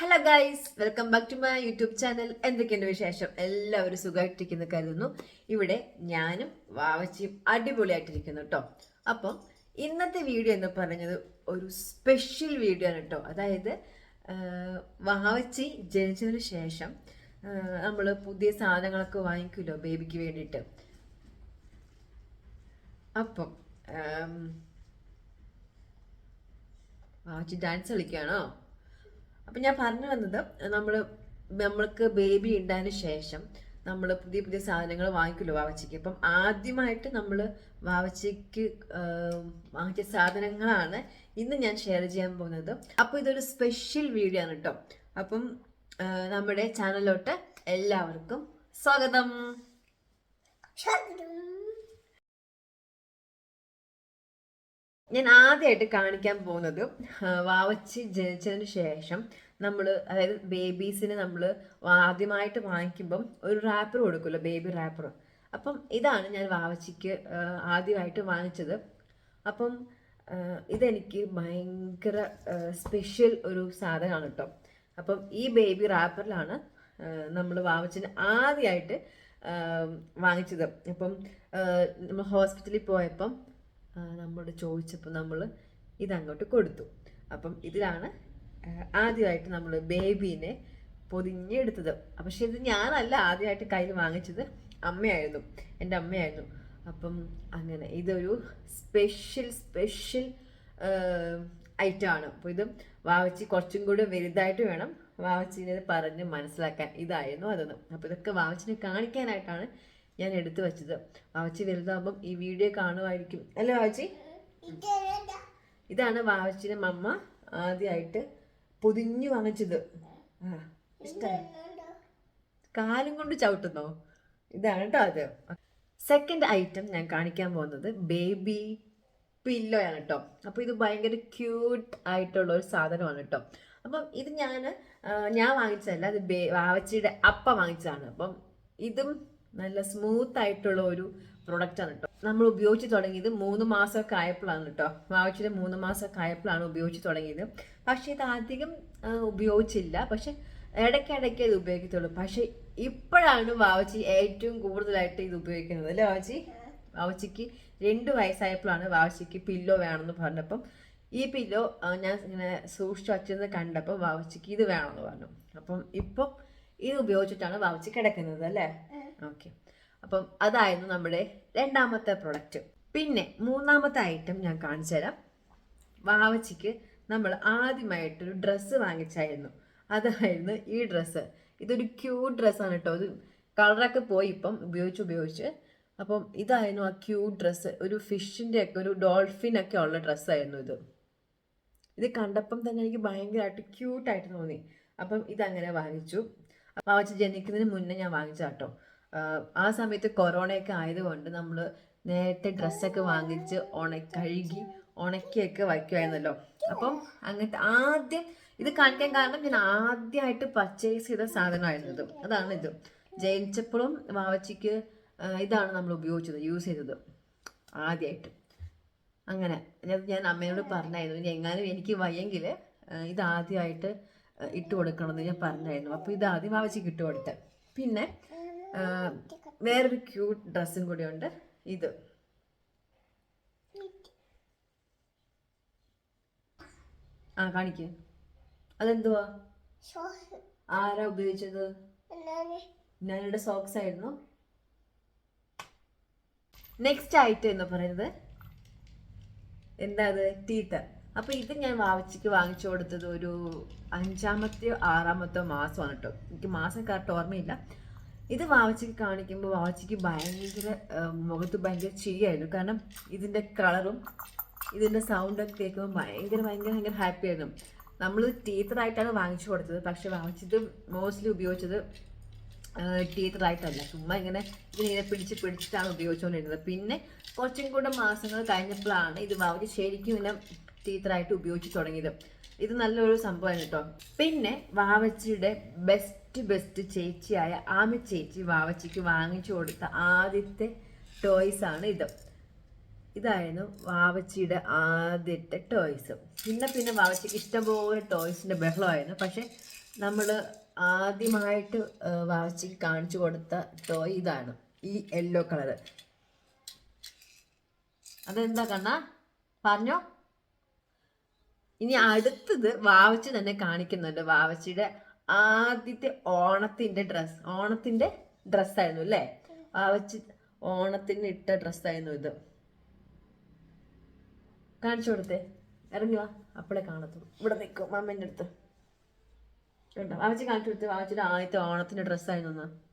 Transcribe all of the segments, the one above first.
Hello guys welcome back to my YouTube channel എന്തൊക്കെയുണ്ട് വിശേഷം? എല്ലാവരും സുഖമായിട്ടിരിക്കുന്നു കരുതുന്നു. ഇവിടെ ഞാനും വാവച്ചിയും അടിപൊളിയായിട്ടിരിക്കുന്നു കേട്ടോ അപ്പം ഇന്നത്തെ വീഡിയോ എന്ന് പറഞ്ഞത് ഒരു സ്പെഷ്യൽ വീഡിയോ ആണ് കേട്ടോ അതായത് വാവച്ചി ജനിച്ചതിന് ശേഷം നമ്മൾ പുതിയ സാധനങ്ങളൊക്കെ വാങ്ങിക്കുമല്ലോ ബേബിക്ക് വേണ്ടിയിട്ട്. അപ്പം വാവച്ചി ഡാൻസ് കളിക്കുകയാണോ അപ്പം ഞാൻ പറഞ്ഞു വന്നത് നമ്മൾ നമ്മൾക്ക് ബേബി ഉണ്ടായതിന് ശേഷം നമ്മൾ പുതിയ പുതിയ സാധനങ്ങൾ വാങ്ങിക്കുമല്ലോ വാവച്ചയ്ക്ക് അപ്പം ആദ്യമായിട്ട് നമ്മൾ വാവച്ചയ്ക്ക് വാങ്ങിച്ച സാധനങ്ങളാണ് ഇന്ന് ഞാൻ ഷെയർ ചെയ്യാൻ പോകുന്നത്. അപ്പോൾ ഇതൊരു സ്പെഷ്യൽ വീഡിയോ ആണ് കേട്ടോ അപ്പം നമ്മുടെ ചാനലിലോട്ട് എല്ലാവർക്കും സ്വാഗതം. ഞാൻ ആദ്യമായിട്ട് കാണിക്കാൻ പോകുന്നത് വാവച്ചി ജനിച്ചതിന് ശേഷം നമ്മൾ അതായത് ബേബീസിന് നമ്മൾ ആദ്യമായിട്ട് വാങ്ങിക്കുമ്പം ഒരു റാപ്പർ കൊടുക്കുമല്ലോ ബേബി റാപ്പർ. അപ്പം ഇതാണ് ഞാൻ വാവച്ചിക്ക് ആദ്യമായിട്ട് വാങ്ങിച്ചത്. അപ്പം ഇതെനിക്ക് ഭയങ്കര സ്പെഷ്യൽ ഒരു സാധനമാണ് കേട്ടോ. അപ്പം ഈ ബേബി റാപ്പറിലാണ് നമ്മൾ വാവച്ചിന് ആദ്യമായിട്ട് വാങ്ങിച്ചത്. അപ്പം നമ്മൾ ഹോസ്പിറ്റലിൽ പോയപ്പം നമ്മളോട് ചോദിച്ചപ്പോൾ നമ്മൾ ഇതങ്ങോട്ട് കൊടുത്തു. അപ്പം ഇതിലാണ് ആദ്യമായിട്ട് നമ്മൾ ബേബീനെ പൊതിഞ്ഞെടുത്തത് പക്ഷെ ഇത് ഞാനല്ല ആദ്യമായിട്ട് കയ്യിൽ വാങ്ങിച്ചത് അമ്മയായിരുന്നു എന്റെ അമ്മയായിരുന്നു. അപ്പം അങ്ങനെ ഇതൊരു സ്പെഷ്യൽ സ്പെഷ്യൽ ഐറ്റമാണ് അപ്പോൾ ഇത് വാവച്ചി കുറച്ചും കൂടി വലുതായിട്ട് വേണം വാവച്ചിനെ പറഞ്ഞ് മനസ്സിലാക്കാൻ. ഇതായിരുന്നു അതെന്ന്. അപ്പോൾ ഇതൊക്കെ വാവച്ചിനെ കാണിക്കാനായിട്ടാണ് ഞാൻ എടുത്തു വെച്ചത്. വാവച്ചി വലുതാകുമ്പം ഈ വീഡിയോ കാണുമായിരിക്കും. അല്ലേ വാവച്ചി? ഇതാണ് വാവച്ചിനെ മമ്മ ആദ്യമായിട്ട് പൊതിഞ്ഞു വാങ്ങിച്ചത്. ആ ഇഷ്ടമായി കാലും കൊണ്ട് ചവിട്ടുന്നോ? ഇതാണ് കേട്ടോ അത്. സെക്കൻഡ് ഐറ്റം ഞാൻ കാണിക്കാൻ പോകുന്നത് ബേബി പില്ലോയാണ് കേട്ടോ അപ്പോൾ ഇത് ഭയങ്കര ക്യൂട്ട് ആയിട്ടുള്ള ഒരു സാധനമാണ് കേട്ടോ അപ്പം ഇത് ഞാൻ ഞാൻ വാങ്ങിച്ചതല്ല അത് ബേ വാവച്ചിയുടെ അപ്പ വാങ്ങിച്ചതാണ്. അപ്പം ഇതും നല്ല സ്മൂത്ത് ആയിട്ടുള്ള ഒരു പ്രൊഡക്റ്റ് ആണ് കേട്ടോ നമ്മൾ ഉപയോഗിച്ച് തുടങ്ങിയത് മൂന്ന് മാസമൊക്കെ ആയപ്പോഴാണ് കേട്ടോ. വാവച്ചിയുടെ മൂന്ന് മാസമൊക്കെ ആയപ്പോഴാണ് ഉപയോഗിച്ച് തുടങ്ങിയത്. പക്ഷേ ഇത് അധികം ഉപയോഗിച്ചില്ല. പക്ഷെ ഇടയ്ക്കിടയ്ക്ക് ഇത് ഉപയോഗിക്കത്തുള്ളൂ. പക്ഷെ ഇപ്പോഴാണ് വാവച്ചി ഏറ്റവും കൂടുതലായിട്ട് ഇത് ഉപയോഗിക്കുന്നത്. അല്ലേ വാവച്ചി? വാവച്ചിക്ക് രണ്ട് വയസ്സായപ്പോഴാണ് വാവച്ചിക്ക് പില്ലോ വേണമെന്ന് പറഞ്ഞപ്പം. ഈ പില്ലോ ഞാൻ ഇങ്ങനെ സൂക്ഷിച്ചു വച്ചെന്ന് കണ്ടപ്പോൾ വാവച്ചിക്ക് ഇത് വേണമെന്ന് പറഞ്ഞു. അപ്പം ഇപ്പം ഇത് ഉപയോഗിച്ചിട്ടാണ് വാവച്ചി കിടക്കുന്നത്. അല്ലേ? ഓക്കെ. അപ്പം അതായിരുന്നു നമ്മുടെ രണ്ടാമത്തെ പ്രൊഡക്റ്റ് പിന്നെ മൂന്നാമത്തെ ഐറ്റം ഞാൻ കാണിച്ചു തരാം. വാവച്ചിക്ക് നമ്മൾ ആദ്യമായിട്ടൊരു ഡ്രസ്സ് വാങ്ങിച്ചായിരുന്നു. അതായിരുന്നു ഈ ഡ്രസ്സ് ഇതൊരു ക്യൂട്ട് ഡ്രസ്സാണ് കേട്ടോ. ഇത് കളറൊക്കെ പോയി ഇപ്പം ഉപയോഗിച്ച് ഉപയോഗിച്ച്. അപ്പം ഇതായിരുന്നു ആ ക്യൂട്ട് ഡ്രസ്സ് ഒരു ഫിഷിന്റെ ഒക്കെ ഒരു ഡോൾഫിൻ ഒക്കെ ഉള്ള ഡ്രസ്സായിരുന്നു ഇത്. ഇത് കണ്ടപ്പം തന്നെ എനിക്ക് ഭയങ്കരമായിട്ട് ക്യൂട്ടായിട്ട് തോന്നി. അപ്പം ഇതങ്ങനെ വാങ്ങിച്ചു. വാങ്ങിച്ച് ജനിക്കുന്നതിന് മുന്നേ ഞാൻ വാങ്ങിച്ച കേട്ടോ. ആ സമയത്ത് കൊറോണയൊക്കെ ആയതുകൊണ്ട് നമ്മൾ നേരത്തെ ഡ്രസ്സൊക്കെ വാങ്ങിച്ച് ഉണ കഴുകി ഉണക്കിയൊക്കെ വയ്ക്കുമായിരുന്നല്ലോ അപ്പം അങ്ങനത്തെ ആദ്യം ഇത് കാണിക്കാൻ കാരണം ഞാൻ ആദ്യമായിട്ട് പർച്ചേസ് ചെയ്ത സാധനമായിരുന്നു ഇത് അതാണ് ഇത്. ജനിച്ചപ്പോഴും വാവച്ചിക്ക് ഇതാണ് നമ്മൾ ഉപയോഗിച്ചത് യൂസ് ചെയ്തത് ആദ്യമായിട്ട് അങ്ങനെ ഞാൻ അമ്മയോട് പറഞ്ഞായിരുന്നു എങ്ങാനും എനിക്ക് വയ്യെങ്കിൽ ഇത് ആദ്യമായിട്ട് ഇട്ട് കൊടുക്കണമെന്ന് ഞാൻ പറഞ്ഞായിരുന്നു. അപ്പോൾ ഇത് ആദ്യം ആവശ്യം ഇട്ട് കൊടുത്തത് പിന്നെ വേറൊരു ക്യൂട്ട് ഡ്രസ്സും കൂടിയുണ്ട്. ഇത്. ആ കാണിക്ക്. അതെന്തുവാ? ആരാ ഉപയോഗിച്ചത്? ഞാനിവിടെ സോക്സ് ആയിരുന്നു. നെക്സ്റ്റ് ആയിട്ട് എന്ന് പറയുന്നത് എന്താ അത് ടീത്തർ അപ്പൊ ഇത് ഞാൻ വാവച്ചിക്ക് വാങ്ങിച്ചു കൊടുത്തത് ഒരു അഞ്ചാമത്തെയോ ആറാമത്തെയോ മാസമാണ് കേട്ടോ. എനിക്ക് മാസം കറക്റ്റ് ഓർമ്മയില്ല. ഇത് വാവച്ചയ്ക്ക് കാണിക്കുമ്പോൾ വാവച്ചയ്ക്ക് ഭയങ്കര മുഖത്ത് ഭയങ്കര ചിരിയായിരുന്നു. കാരണം ഇതിന്റെ കളറും ഇതിന്റെ സൗണ്ടൊക്കെ കേൾക്കുമ്പോൾ ഭയങ്കര ഭയങ്കര ഭയങ്കര ഹാപ്പി ആയിരുന്നു. നമ്മൾ ടീച്ചറായിട്ടാണ് വാങ്ങിച്ചു കൊടുത്തത്. പക്ഷെ വാങ്ങിച്ചിട്ട് മോസ്റ്റ്ലി ഉപയോഗിച്ചത് ടീച്ചറായിട്ടല്ല ചുമ്മാ ഇങ്ങനെ ഇതിനെ പിടിച്ച് പിടിച്ചിട്ടാണ് ഉപയോഗിച്ചുകൊണ്ടിരുന്നത് പിന്നെ കുറച്ചും കൂടെ മാസങ്ങൾ കഴിഞ്ഞപ്പോഴാണ് ഇത് വാവച്ചി ശരിക്കും ഇങ്ങനെ ടീച്ചറായിട്ട് ഉപയോഗിച്ച് തുടങ്ങിയത്. ഇത് നല്ലൊരു സംഭവമാണ് കേട്ടോ. പിന്നെ വാവച്ചിയുടെ ബെസ്റ്റ് ബെസ്റ്റ് ബെസ്റ്റ് ചേച്ചിയായ ആമി ചേച്ചി വാവച്ചിക്ക് വാങ്ങിച്ചു കൊടുത്ത ആദ്യത്തെ ടോയ്സ് ആണ് ഇത്. ഇതായിരുന്നു വാവച്ചിയുടെ ആദ്യത്തെ ടോയ്സ് പിന്നെ പിന്നെ വാവച്ചിക്ക് ഇഷ്ടംപോലെ ടോയ്സിന്റെ ബഹളമായിരുന്നു. പക്ഷേ നമ്മൾ ആദ്യമായിട്ട് വാവച്ചിക്ക് കാണിച്ചു കൊടുത്ത ടോയ് ഇതാണ് ഈ യെല്ലോ കളർ അതെന്താ കണ്ണ? പറഞ്ഞോ? ഇനി അടുത്തത് വാവച്ചി തന്നെ കാണിക്കുന്നുണ്ട്. വാവച്ചിയുടെ ആദ്യത്തെ ഓണത്തിന്റെ ഡ്രസ് ഓണത്തിന്റെ ഡ്രസ്സായിരുന്നു അല്ലേ? വെച്ച് ഓണത്തിന് ഇട്ട ഡ്രസ്സായിരുന്നു ഇത്. കാണിച്ചു കൊടുത്തേ. ഇറങ്ങി വാ. അപ്പളെ കാണത്തുള്ളൂ. ഇവിടെ നിൽക്കും അമ്മേന്റെ അടുത്ത്. കണ്ടോ? വാവച്ചി കാണിച്ചു കൊടുത്ത്. വാവച്ചിയുടെ ആദ്യത്തെ ഓണത്തിന്റെ ഡ്രസ്സായിരുന്നു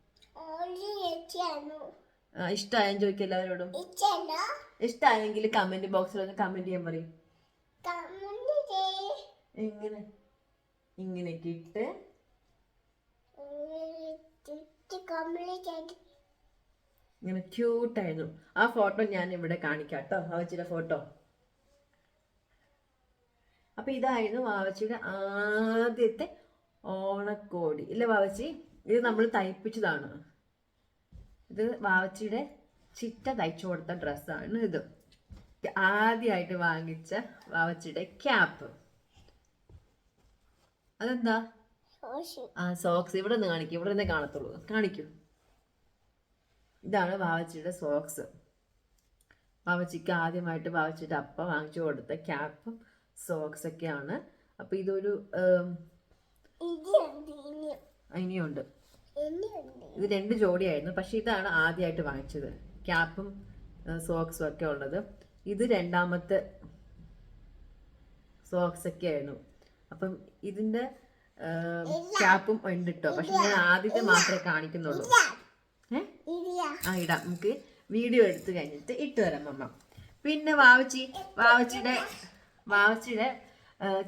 ആ, ഇഷ്ടമായെന്ന് ചോദിക്കും എല്ലാവരോടും. ഇഷ്ടായെങ്കിൽ ഇഷ്ടമായെങ്കിൽ കമന്റ് ബോക്സിൽ ഒന്ന് കമന്റ് ചെയ്യാൻ പറയും. ഇങ്ങനെ എങ്ങനെ? ഇങ്ങനെയൊക്കെ ഇട്ട് ഇങ്ങനെ ക്യൂട്ടായിരുന്നു ആ ഫോട്ടോ ഞാൻ ഇവിടെ കാണിക്കാം കേട്ടോ ആവച്ചിയുടെ ഫോട്ടോ. അപ്പൊ ഇതായിരുന്നു വാവച്ചിയുടെ ആദ്യത്തെ ഓണക്കോടി. ഇല്ല വാവച്ചി? ഇത് നമ്മൾ തയ്പ്പിച്ചതാണ്. ഇത് വാവച്ചിയുടെ ചിറ്റ തയ്ച്ചു കൊടുത്ത ഡ്രസ്സാണ് ഇത്. ആദ്യമായിട്ട് വാങ്ങിച്ച വാവച്ചിയുടെ ക്യാപ്പ്. അതെന്താ? ആ സോക്സ്. ഇവിടെ നിന്ന് കാണിക്കും. ഇവിടെ നിന്നേ കാണത്തുള്ളൂ. കാണിക്കൂ. ഇതാണ് വാവച്ചിയുടെ സോക്സ്. വാവച്ചിക്ക് ആദ്യമായിട്ട് വാവച്ചിയുടെ അപ്പ വാങ്ങിച്ചു കൊടുത്ത ക്യാപ്പും സോക്സ് ഒക്കെയാണ് അപ്പൊ ഇതൊരു ഇനിയുണ്ട് ഇത് രണ്ട് ജോഡിയായിരുന്നു. പക്ഷെ ഇതാണ് ആദ്യമായിട്ട് വാങ്ങിച്ചത്. ക്യാപ്പും സോക്സും ഒക്കെ ഉള്ളത്. ഇത് രണ്ടാമത്തെ സോക്സ് ഒക്കെ ആയിരുന്നു അപ്പം ഇതിന്റെ ക്യാപ്പും ഉണ്ട് കേട്ടോ പക്ഷെ ഞാൻ ആദ്യത്തെ മാത്രമേ കാണിക്കുന്നുള്ളൂ. ആ ഇടാം. നമുക്ക് വീഡിയോ എടുത്തു കഴിഞ്ഞിട്ട് ഇട്ട് തരാം അമ്മ. പിന്നെ വാവച്ചി വാവച്ചിയുടെ വാവച്ചിയുടെ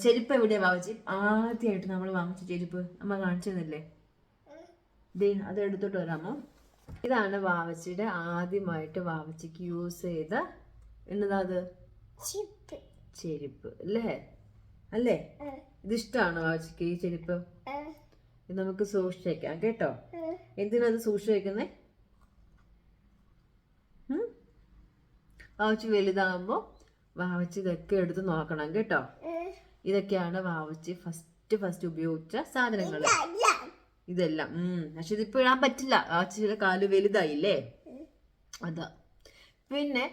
ചെരുപ്പ് എവിടെയാ വാവച്ചി? ആദ്യമായിട്ട് നമ്മൾ വാങ്ങിച്ച ചെരുപ്പ് അമ്മ കാണിച്ചു തന്നില്ലേ ദേ അത് എടുത്തോട്ട് വരാമോ ഇതാണ് വാവച്ചിയുടെ ആദ്യമായിട്ട് വാവച്ചിക്ക് യൂസ് ചെയ്ത എന്നതാ അത്? ചെരുപ്പ് അല്ലേ? അല്ലേ? ഇത് ആവശ്യക്ക് ഈ ചെരുപ്പ്? ഇത് നമുക്ക് സൂക്ഷിച്ച് വെക്കാം കേട്ടോ എന്തിനാ അത് സൂക്ഷിച്ച് വെക്കുന്നേ വാവച്ച് വലുതാകുമ്പോൾ വാവച്ച് ഇതൊക്കെ എടുത്ത് നോക്കണം കേട്ടോ? ഇതൊക്കെയാണ് വാവച്ച് ഫസ്റ്റ് ഫസ്റ്റ് ഉപയോഗിച്ച സാധനങ്ങൾ ഇതെല്ലാം. ഉം. പക്ഷെ ഇതിപ്പോ ഇടാൻ പറ്റില്ല. വാവച്ചിയുടെ കാൽ വലുതായില്ലേ? അതാ. പിന്നെ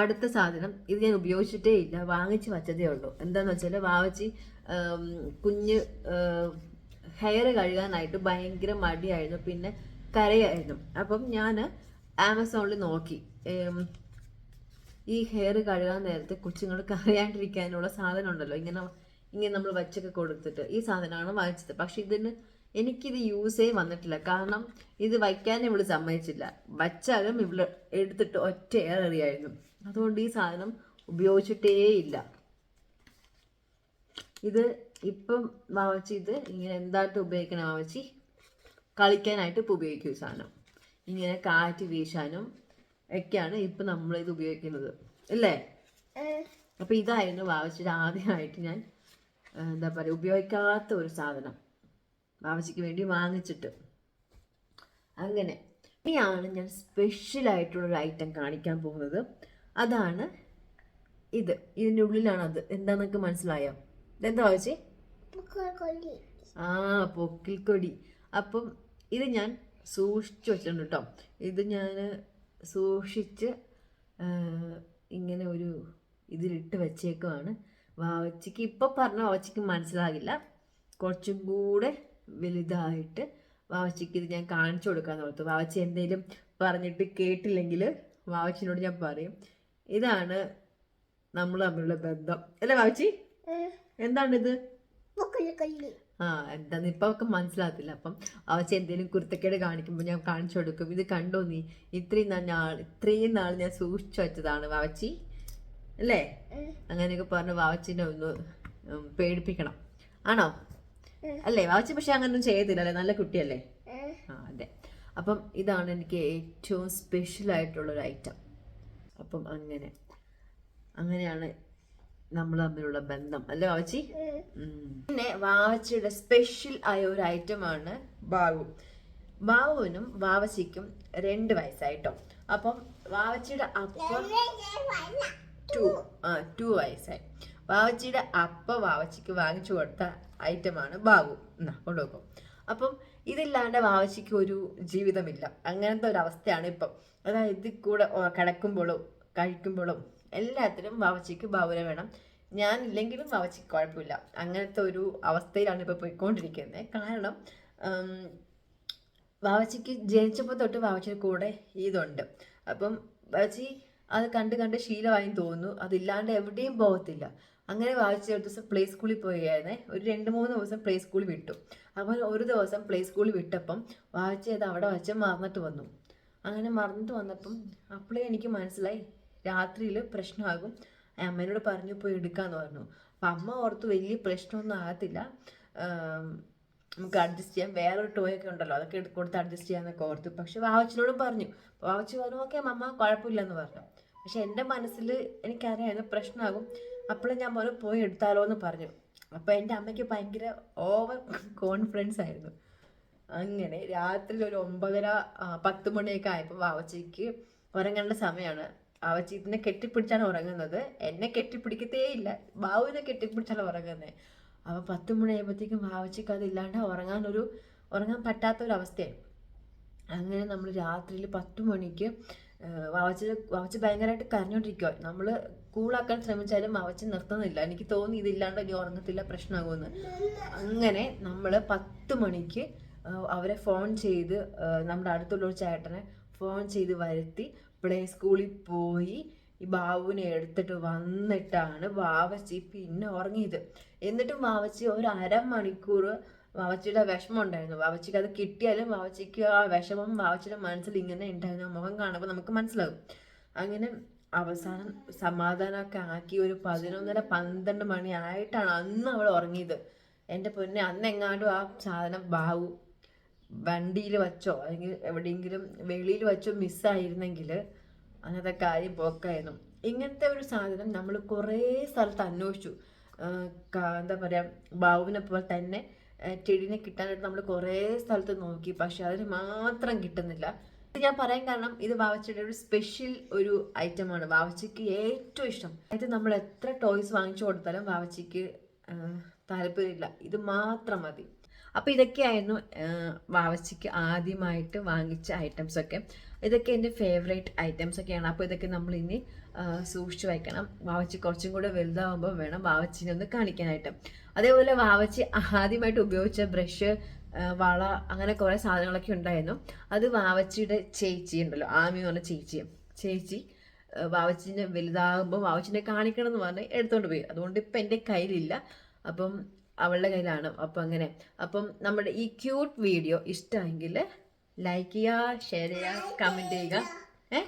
അടുത്ത സാധനം ഇത് ഞാൻ ഉപയോഗിച്ചിട്ടേ ഇല്ല. വാങ്ങിച്ച് വച്ചതേ ഉള്ളൂ. എന്താന്ന് വെച്ചാൽ വാവച്ചി കുഞ്ഞ് ഹെയർ കഴുകാനായിട്ട് ഭയങ്കര മടിയായിരുന്നു. പിന്നെ കരയായിരുന്നു. അപ്പം ഞാൻ ആമസോണിൽ നോക്കി. ഈ ഹെയർ കഴുകാൻ നേരത്തെ കൊച്ചുങ്ങൾ കരയാണ്ടിരിക്കാനുള്ള സാധനം ഉണ്ടല്ലോ. ഇങ്ങനെ ഇങ്ങനെ നമ്മൾ വച്ചൊക്കെ കൊടുത്തിട്ട് ഈ സാധനമാണ് വാങ്ങിച്ചത്. പക്ഷെ ഇതിന് എനിക്കിത് യൂസേ വന്നിട്ടില്ല. കാരണം ഇത് വയ്ക്കാൻ ഇവൾ സമ്മതിച്ചില്ല. വച്ചാലും ഇവൾ എടുത്തിട്ട് ഒറ്റ ഏറെറിയായിരുന്നു അതുകൊണ്ട് ഈ സാധനം ഉപയോഗിച്ചിട്ടേ ഇല്ല ഇത് ഇപ്പം വാവച്ചി ഇത് ഇങ്ങനെ എന്തായിട്ട് ഉപയോഗിക്കണം വാവച്ചി കളിക്കാനായിട്ട് ഇപ്പം ഉപയോഗിക്കും ഈ സാധനം. ഇങ്ങനെ കാറ്റ് വീശാനും ഒക്കെയാണ് ഇപ്പം നമ്മൾ ഇത് ഉപയോഗിക്കുന്നത്. അല്ലേ? അപ്പം ഇതായിരുന്നു വാവച്ചിട്ട് ആദ്യമായിട്ട് ഞാൻ എന്താ പറയുക ഉപയോഗിക്കാത്ത ഒരു സാധനം. വാവച്ചിക്ക് വേണ്ടി വാങ്ങിച്ചിട്ട്. അങ്ങനെ ഇനിയാണ് ഞാൻ ഒരു ഐറ്റം കാണിക്കാൻ പോകുന്നത്. അതാണ് ഇത്. ഇതിന്റെ ഉള്ളിലാണ് അത്. എന്താണെന്നൊക്കെ മനസ്സിലായോ? ഇതെന്താ വെച്ചേ ആ ആ പൊക്കിൽക്കൊടി. അപ്പം ഇത് ഞാൻ സൂക്ഷിച്ചു വെച്ചിട്ടുണ്ട് കേട്ടോ ഇത് ഞാൻ സൂക്ഷിച്ച് ഇങ്ങനെ ഒരു ഇതിലിട്ട് വെച്ചേക്കുവാണ്. വാവച്ചിക്ക് ഇപ്പം പറഞ്ഞ വാവച്ചിക്ക് മനസ്സിലാകില്ല. കുറച്ചും കൂടെ വലുതായിട്ട് വാവച്ചിക്ക് ഇത് ഞാൻ കാണിച്ചു കൊടുക്കാന്ന് ഓർത്തു. വാവച്ചി എന്തെങ്കിലും പറഞ്ഞിട്ട് കേട്ടില്ലെങ്കിൽ വാവച്ചിനോട് ഞാൻ പറയും. ഇതാണ് നമ്മൾ തമ്മിലുള്ള ബന്ധം. അല്ലേ വാവച്ചി? എന്താണിത്? ആ എന്താന്ന് ഇപ്പൊ അവർക്ക് മനസ്സിലാകത്തില്ല. അപ്പം അവച്ച് എന്തെങ്കിലും കുരുത്തക്കേട് കാണിക്കുമ്പോൾ ഞാൻ കാണിച്ചു കൊടുക്കും. ഇത് കണ്ടോ നീ? ഇത്രയും നാൾ ഇത്രയും നാൾ ഞാൻ സൂക്ഷിച്ചു വെച്ചതാണ് വാവച്ചി. അല്ലേ? അങ്ങനെയൊക്കെ പറഞ്ഞ് വാവച്ചിനെ ഒന്ന് പേടിപ്പിക്കണം. ആണോ? അല്ലേ? വാവച്ചി പക്ഷെ അങ്ങനൊന്നും ചെയ്തില്ലല്ലേ നല്ല കുട്ടിയല്ലേ? ആ അതെ. അപ്പം ഇതാണ് എനിക്ക് ഏറ്റവും സ്പെഷ്യൽ ആയിട്ടുള്ള ഒരു ഐറ്റം അപ്പം അങ്ങനെ. അങ്ങനെയാണ് നമ്മൾ തമ്മിലുള്ള ബന്ധം. അല്ലേ വാവച്ചി? പിന്നെ വാവച്ചിയുടെ സ്പെഷ്യൽ ആയ ഒരു ഐറ്റമാണ് ബാവു. ബാവുവിനും വാവച്ചിക്കും രണ്ട് വയസ്സായിട്ടോ. അപ്പം വാവച്ചിയുടെ അപ്പം ടു ആ ടു വയസ്സായി. വാവച്ചിയുടെ അപ്പ വാവച്ചിക്ക് വാങ്ങിച്ചു കൊടുത്ത ഐറ്റമാണ് ബാബു എന്നാ കൊണ്ടുവെക്കും അപ്പം ഇതില്ലാണ്ട് വാവശിക്ക് ഒരു ജീവിതമില്ല. അങ്ങനത്തെ ഒരു അവസ്ഥയാണ് ഇപ്പം. അതായത് കൂടെ കിടക്കുമ്പോഴും കഴിക്കുമ്പോഴും എല്ലാത്തിനും വാവച്ചിക്ക് ബാബുനെ വേണം. ഞാൻ ഇല്ലെങ്കിലും വാവച്ചിക്ക് കുഴപ്പമില്ല. അങ്ങനത്തെ ഒരു അവസ്ഥയിലാണ് ഇപ്പോൾ പോയിക്കൊണ്ടിരിക്കുന്നത് കാരണം വാവച്ചിക്ക് ജനിച്ചപ്പോൾ തൊട്ട് വാവച്ചിയുടെ കൂടെ ഇതുണ്ട്. അപ്പം വാവച്ചി അത് കണ്ട് കണ്ട് ശീലമായി തോന്നുന്നു. അതില്ലാണ്ട് എവിടെയും പോകത്തില്ല. അങ്ങനെ വായിച്ച ഒരു ദിവസം പ്ലേ സ്കൂളിൽ പോയായിരുന്നേ. ഒരു രണ്ട് മൂന്ന് ദിവസം പ്ലേ സ്കൂളിൽ വിട്ടു. അപ്പോൾ ഒരു ദിവസം പ്ലേ സ്കൂളിൽ വിട്ടപ്പം വാവച്ചി അത് അവിടെ വച്ച് മറന്നിട്ട് വന്നു. അങ്ങനെ മറന്നിട്ട് വന്നപ്പം അപ്പോഴേ എനിക്ക് മനസ്സിലായി. രാത്രിയിൽ പ്രശ്നമാകും. അമ്മേനോട് പറഞ്ഞു പോയി എടുക്കാന്ന് പറഞ്ഞു. അപ്പം അമ്മ ഓർത്ത് വലിയ പ്രശ്നമൊന്നും ആകത്തില്ല. നമുക്ക് അഡ്ജസ്റ്റ് ചെയ്യാം. വേറൊരു ടോയ് ഒക്കെ ഉണ്ടല്ലോ അതൊക്കെ കൊടുത്ത് അഡ്ജസ്റ്റ് ചെയ്യാന്നൊക്കെ ഓർത്തു. പക്ഷെ വാവച്ചിനോടും പറഞ്ഞു. വാവച്ചി പറഞ്ഞു ഓക്കെ മമ്മ കുഴപ്പമില്ലെന്ന് പറഞ്ഞു. പക്ഷെ എന്റെ മനസ്സിൽ എനിക്കറിയാം പ്രശ്നമാകും. അപ്പോഴും ഞാൻ പറഞ്ഞു പോയി എടുത്താലോ എന്ന് പറഞ്ഞു. അപ്പോൾ എന്റെ അമ്മയ്ക്ക് ഭയങ്കര ഓവർ കോൺഫിഡൻസ് ആയിരുന്നു. അങ്ങനെ രാത്രി ഒരു ഒമ്പതര പത്ത് മണിയൊക്കെ ആയപ്പോൾ വാവച്ചിക്ക് ഉറങ്ങേണ്ട സമയമാണ്. ഇതിനെ കെട്ടിപ്പിടിച്ചാണ് ഉറങ്ങുന്നത്. എന്നെ കെട്ടിപ്പിടിക്കത്തേ ഇല്ല ബാബുവിനെ കെട്ടിപ്പിടിച്ചാണ് ഉറങ്ങുന്നത് അപ്പോൾ പത്ത് മണിയായപ്പോഴത്തേക്കും വാവച്ചിക്ക് അതില്ലാണ്ട് ഉറങ്ങാനൊരു ഉറങ്ങാൻ പറ്റാത്തൊരവസ്ഥയായി. അങ്ങനെ നമ്മൾ രാത്രിയിൽ പത്ത് മണിക്ക് വാവച്ചി വാവച്ചി ഭയങ്കരമായിട്ട് കരഞ്ഞോണ്ടിരിക്കുക നമ്മൾ കൂളാക്കാൻ ശ്രമിച്ചാലും വാവച്ചി നിർത്തുന്നില്ല. എനിക്ക് തോന്നി ഇതില്ലാണ്ട് ഇനി ഉറങ്ങത്തില്ല പ്രശ്നമാകുമെന്ന്. അങ്ങനെ നമ്മൾ പത്ത് മണിക്ക് അവരെ ഫോൺ ചെയ്ത് നമ്മുടെ അടുത്തുള്ള ഒരു ചേട്ടനെ ഫോൺ ചെയ്ത് വരുത്തി പ്ലേ സ്കൂളിൽ പോയി ഈ ബാബുവിനെ എടുത്തിട്ട് വന്നിട്ടാണ് വാവച്ചി പിന്നെ ഉറങ്ങിയത്. എന്നിട്ടും വാവച്ചി ഒരു അരമണിക്കൂർ വാവച്ചിയുടെ വിഷമം ഉണ്ടായിരുന്നു. വാവച്ചിക്ക് അത് കിട്ടിയാലും വാവച്ചിക്ക് ആ വിഷമം വാവച്ചിയുടെ മനസ്സിൽ ഇങ്ങനെ ഉണ്ടായിരുന്നു. മുഖം കാണുമ്പോൾ നമുക്ക് മനസ്സിലാകും. അങ്ങനെ അവസാനം സമാധാനമൊക്കെ ആക്കി ഒരു പതിനൊന്നര പന്ത്രണ്ട് മണി ആയിട്ടാണ് അന്ന് അവൾ ഉറങ്ങിയത്. എന്റെ പൊന്നെ അന്ന് എങ്ങാണ്ടും ആ സാധനം ബാവു വണ്ടിയിൽ വച്ചോ അല്ലെങ്കിൽ എവിടെയെങ്കിലും വെളിയിൽ വച്ചോ മിസ്സായിരുന്നെങ്കിൽ അങ്ങനത്തെ കാര്യം പോക്കായിരുന്നു. ഇങ്ങനത്തെ ഒരു സാധനം നമ്മൾ കുറേ സ്ഥലത്ത് അന്വേഷിച്ചു. എന്താ പറയുക ബാബുവിനെ പോലെ തന്നെ ചെടീനെ കിട്ടാനായിട്ട് നമ്മൾ കുറേ സ്ഥലത്ത് നോക്കി. പക്ഷെ അതിന് മാത്രം കിട്ടുന്നില്ല. ഇത് ഞാൻ പറയാൻ കാരണം ഇത് വാവച്ചയുടെ ഒരു സ്പെഷ്യൽ ഒരു ഐറ്റമാണ് വാവച്ചയ്ക്ക് ഏറ്റവും ഇഷ്ടം. അതായത് നമ്മൾ എത്ര ടോയ്സ് വാങ്ങിച്ചു കൊടുത്താലും വാവച്ചയ്ക്ക് താല്പര്യമില്ല. ഇത് മാത്രം മതി. അപ്പോൾ ഇതൊക്കെയായിരുന്നു വാവച്ചിക്ക് ആദ്യമായിട്ട് വാങ്ങിച്ച ഐറ്റംസ് ഒക്കെ. ഇതൊക്കെ എന്റെ ഫേവറേറ്റ് ഐറ്റംസ് ഒക്കെയാണ്. അപ്പോൾ ഇതൊക്കെ നമ്മൾ ഇനി സൂക്ഷിച്ചു വയ്ക്കണം വാവച്ചി കുറച്ചും കൂടെ വലുതാവുമ്പോൾ വേണം വാവച്ചിനെ ഒന്ന് കാണിക്കാനായിട്ട്. അതേപോലെ വാവച്ചി ആദ്യമായിട്ട് ഉപയോഗിച്ച ബ്രഷ് വള അങ്ങനെ കുറേ സാധനങ്ങളൊക്കെ ഉണ്ടായിരുന്നു. അത് വാവച്ചിയുടെ ചേച്ചി ഉണ്ടല്ലോ ആമി എന്ന് പറഞ്ഞ ചേച്ചി. ചേച്ചി വാവച്ചിനെ വലുതാകുമ്പോൾ വാവച്ചിനെ കാണിക്കണം എന്ന് പറഞ്ഞ് എടുത്തോണ്ട് പോയി. അതുകൊണ്ട് ഇപ്പം എന്റെ കയ്യിലില്ല. അപ്പം അവളുടെ കയ്യിലാണ്. അപ്പം അങ്ങനെ. അപ്പം നമ്മുടെ ഈ ക്യൂട്ട് വീഡിയോ ഇഷ്ടമെങ്കിൽ ലൈക്ക് ചെയ്യുക ഷെയർ ചെയ്യുക കമന്റ് ചെയ്യുക. ഏ?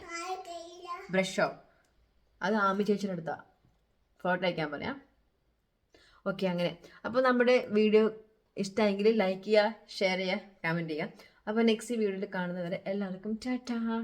ബ്രഷോ അത് ആമി ചേച്ചിയുടെ അടുത്താ. ഫോട്ടോ അയക്കാൻ പറയാം. ഓക്കെ അങ്ങനെ. അപ്പോൾ നമ്മുടെ വീഡിയോ ഇഷ്ടമെങ്കിൽ ലൈക്ക് ചെയ്യുക ഷെയർ ചെയ്യുക കമന്റ് ചെയ്യുക. അപ്പോൾ നെക്സ്റ്റ് വീഡിയോയിൽ കാണുന്നവരെ എല്ലാവർക്കും ടാറ്റാ.